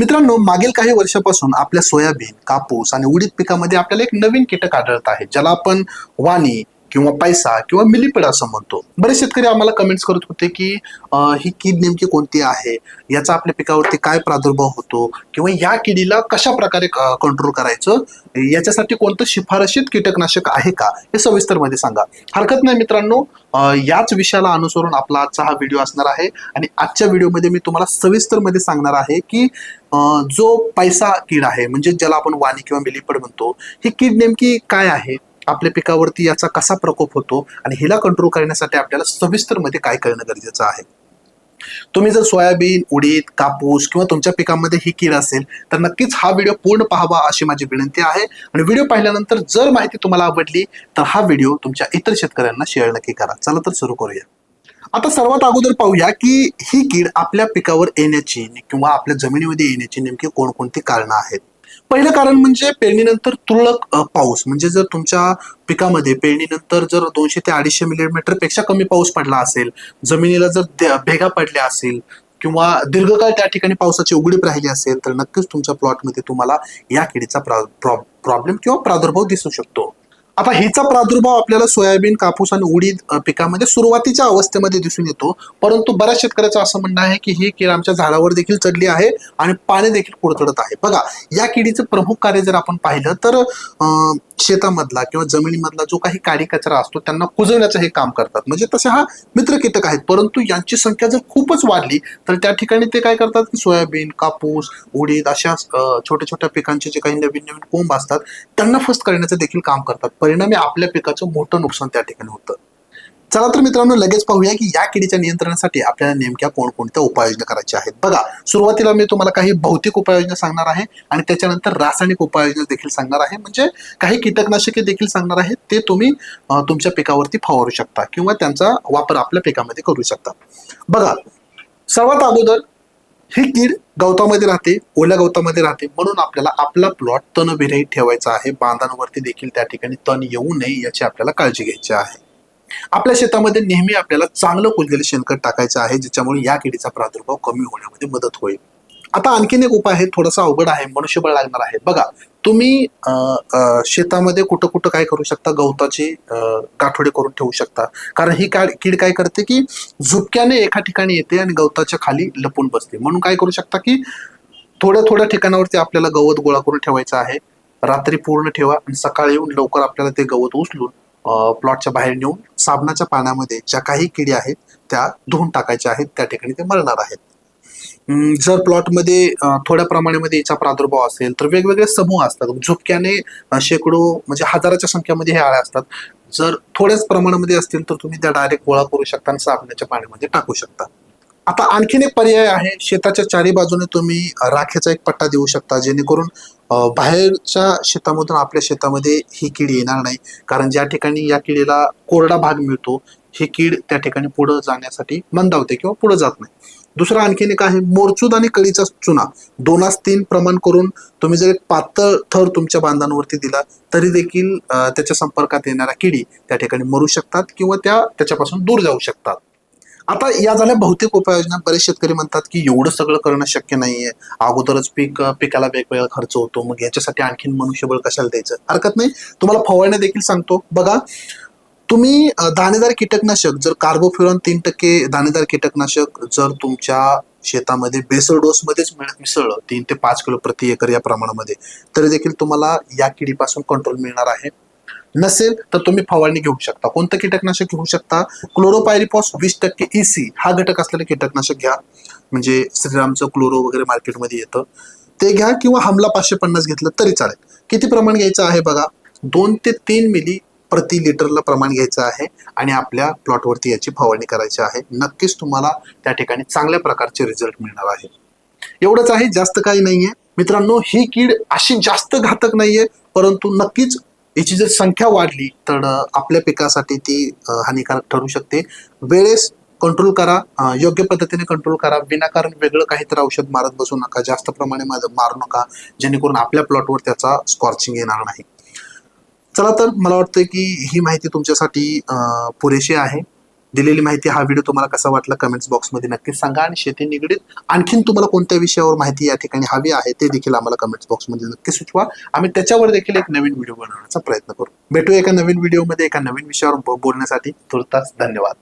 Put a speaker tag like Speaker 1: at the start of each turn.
Speaker 1: मित्रांनो मागील काही वर्षापासून आपल्या सोयाबीन कापूस आणि उडीद पिकामध्ये आपल्याला एक नवीन कीटक आढळत आहे ज्याला आपण वाणी किंवा पैसा किंवा मिलीपेड असं म्हणतो. बरेच शेतकरी आम्हाला कमेंट्स करत होते की ही कीड नेमकी कोणती आहे? याचा आपल्या पिकावरती काय प्रादुर्भाव होतो? किंवा या किडीला कशा प्रकारे कंट्रोल करायचं? याच्यासाठी कोणतं शिफारशीत कीटकनाशक आहे का? हे सविस्तरमध्ये सांगा. हरकत नाही मित्रांनो. याच विषयाला अनुसरून आपला आजचा हा व्हिडिओ असणार आहे. आणि आजच्या व्हिडिओमध्ये मी तुम्हाला सविस्तरमध्ये सांगणार आहे की जो पैसा कीड आहे म्हणजे ज्याला आपण वाणी किंवा मिलीपड म्हणतो ही कीड नेमकी काय आहे? आपल्या पिकावरती याचा कसा प्रकोप होतो आणि हिला कंट्रोल करण्यासाठी आपल्याला सविस्तरमध्ये काय करणं गरजेचं आहे? तुम्ही जर सोयाबीन उडीद कापूस किंवा तुमच्या पिकामध्ये ही कीड असेल तर नक्कीच हा व्हिडिओ पूर्ण पाहावा अशी माझी विनंती आहे. आणि व्हिडिओ पाहिल्यानंतर जर माहिती तुम्हाला आवडली तर हा व्हिडिओ तुमच्या इतर शेतकऱ्यांना शेअर नक्की करा. चला तर सुरू करूया. आता सर्वात अगोदर पाहूया की ही कीड आपल्या पिकावर येण्याची किंवा आपल्या जमिनीमध्ये येण्याची नेमकी कोणकोणती कारणं आहेत. पहिलं कारण म्हणजे पेरणीनंतर तुरळक पाऊस. म्हणजे जर तुमच्या पिकामध्ये पेरणीनंतर जर दोनशे ते अडीचशे मिलीमीटरपेक्षा कमी पाऊस पडला असेल जमिनीला जर भेगा पडल्या असेल किंवा दीर्घकाळ त्या ठिकाणी पावसाची उघडीप राहिली असेल तर नक्कीच तुमच्या प्लॉटमध्ये तुम्हाला या किडीचा प्रॉब्लेम किंवा प्रादुर्भाव दिसू शकतो. आता हिचा प्रादुर्भाव आपल्याला सोयाबीन कापूस आणि उडीद पिकामध्ये सुरुवातीच्या अवस्थेमध्ये दिसून येतो. परंतु बऱ्याच शेतकऱ्याचं असं म्हणणं आहे की ही कीड आमच्या झाडावर देखील चढली आहे आणि पाणी देखील कुरतडत आहे. बघा या किडीचं प्रमुख कार्य जर आपण पाहिलं तर शेतामधला किंवा जमिनीमधला जो काही काडी कचरा असतो त्यांना कुजवण्याचं हे काम करतात. म्हणजे तसे हा मित्र कीटक आहेत. परंतु यांची संख्या जर खूपच वाढली तर त्या ठिकाणी ते काय करतात की सोयाबीन कापूस उडीद अशा छोट्या छोट्या पिकांचे जे काही नवीन नवीन कोंब असतात त्यांना फस्त करण्याचं देखील काम करतात. परिणामी आपल्या पिकाचं मोठं नुकसान त्या ठिकाणी होतं. चला तर मित्रांनो लगेच पाहूया की या किडीच्या नियंत्रणासाठी आपल्याला नेमक्या कोणकोणत्या उपाययोजना करायच्या आहेत. बघा सुरुवातीला मी तुम्हाला काही भौतिक उपाययोजना सांगणार आहे आणि त्याच्यानंतर रासायनिक उपाययोजना देखील सांगणार आहे. म्हणजे काही कीटकनाशके देखील सांगणार आहेत ते तुम्ही तुमच्या पिकावरती फवारू शकता किंवा त्यांचा वापर आपल्या पिकामध्ये करू शकता. बघा सर्वात अगोदर ही कीड गवतामध्ये राहते ओल्या गवतामध्ये राहते. म्हणून आपल्याला आपला प्लॉट तणविरहित ठेवायचा आहे. बांधांवरती देखील त्या ठिकाणी तण येऊ नये याची आपल्याला काळजी घ्यायची आहे. आपल्या शेतामध्ये नेहमी आपल्याला चांगलं फुललेलं शेणखत टाकायचं आहे ज्याच्यामुळे या किडीचा प्रादुर्भाव कमी होण्यामध्ये मदत होईल. आता आणखीन एक उपाय आहे थोडासा अवघड आहे मनुष्यबळ लागणार आहे. बघा तुम्ही अं, अं, शेतामध्ये कुठं कुठं काय करू शकता? गवताचे गाठोडे करून ठेवू शकता. कारण ही काड कीड काय करते की झुपक्याने एका ठिकाणी येते आणि गवताच्या खाली लपून बसते. म्हणून काय करू शकता की थोड्या थोड्या ठिकाणावरती आपल्याला गवत गोळा करून ठेवायचं आहे. रात्री पूर्ण ठेवा आणि सकाळी येऊन लवकर आपल्याला ते गवत उचलून प्लॉटच्या बाहेर नेऊन साबणाच्या पाण्यामध्ये ज्या काही किडी आहेत त्या धुवून टाकायच्या आहेत. त्या ठिकाणी ते मरणार आहेत. जर प्लॉटमध्ये थोड्या प्रमाणामध्ये याचा प्रादुर्भाव असेल तर वेगवेगळे समूह असतात. झुपक्याने शेकडो म्हणजे हजाराच्या संख्येमध्ये हे आळ्या असतात. जर थोड्याच प्रमाणामध्ये असतील तर तुम्ही त्या डायरेक्ट गोळा करू शकता आणि साबणाच्या पाण्यामध्ये टाकू शकता. आता आणखीन एक पर्याय आहे. शेताच्या चारी बाजूने तुम्ही राखेचा एक पट्टा देऊ शकता जेणेकरून बाहेरच्या शेतामधून आपल्या शेतामध्ये ही कीड येणार नाही. कारण ज्या ठिकाणी या किडीला कोरडा भाग मिळतो ही कीड त्या ठिकाणी पुढे जाण्यासाठी मंदावते किंवा पुढे जात नाही. दुसरा आणखीन एक आहे मोरचूद आणि कळीचा चुना. दोनास तीन प्रमाण करून तुम्ही जर एक पातळ थर तुमच्या बांधांवरती दिला तरी देखील त्याच्या संपर्कात येणाऱ्या किडी त्या ठिकाणी मरू शकतात किंवा त्या त्याच्यापासून दूर जाऊ शकतात. आता या झाल्या बहुतेक उपाययोजना. बरेच शेतकरी म्हणतात की एवढं सगळं करणं शक्य नाहीये. अगोदरच पीक पिकाला वेगवेगळा खर्च होतो. मग याच्यासाठी आणखीन मनुष्यबळ कशाला द्यायचं? हरकत नाही. तुम्हाला फवारण्या देखील सांगतो. बघा तुम्ही दाणेदार कीटकनाशक जर कार्बोफ्युरॉन तीन टक्के दाणेदार कीटकनाशक जर तुमच्या शेतामध्ये बेसळ डोस मध्येच मिळत मिसळलं तीन ते पाच किलो प्रति एकर या प्रमाणामध्ये तरी देखील तुम्हाला या किडीपासून कंट्रोल मिळणार आहे. नसेल तर तुम्ही फवारणी घेऊ शकता. कोणतं कीटकनाशक घेऊ शकता? क्लोरोपायरिपॉस वीस टक्के इसी हा घटक असलेलं कीटकनाशक घ्या. म्हणजे श्रीरामचं क्लोरो वगैरे मार्केटमध्ये येतं. ते घ्या किंवा हमला पाचशे पन्नास घेतलं तरी चालेल. किती प्रमाण घ्यायचं आहे बघा? दोन ते तीन मिली प्रति लिटरला प्रमाण घ्यायचं आहे आणि आपल्या प्लॉटवरती याची फवारणी करायची आहे. नक्कीच तुम्हाला त्या ठिकाणी चांगल्या प्रकारचे रिझल्ट मिळणार आहे. एवढंच आहे जास्त काही नाहीये. मित्रांनो ही कीड अशी जास्त घातक नाहीये परंतु नक्कीच याची जर संख्या वाढली तर आपल्या पिकासाठी ती हानिकारक ठरू शकते. वेळेस कंट्रोल करा योग्य पद्धतीने कंट्रोल करा. विनाकारण वेगळं काहीतरी औषध मारत बसू नका. जास्त प्रमाणे मारू नका जेणेकरून आपल्या प्लॉटवर त्याचा स्कॉर्चिंग येणार नाही. चला तर मला वाटतं की ही माहिती तुमच्यासाठी पुरेशी आहे. दिलेली माहिती हा व्हिडिओ तुम्हाला कसा वाटला कमेंट्स बॉक्समध्ये नक्की सांगा आणि शेती निगडीत आणखीन तुम्हाला कोणत्या विषयावर माहिती या ठिकाणी हवी आहे ते देखील आम्हाला कमेंट्स बॉक्समध्ये नक्की सुचवा. आम्ही त्याच्यावर देखील एक नवीन व्हिडिओ बनवण्याचा प्रयत्न करू. भेटू एका नवीन व्हिडिओमध्ये एका नवीन विषयावर बोलण्यासाठी. तुर्तास धन्यवाद.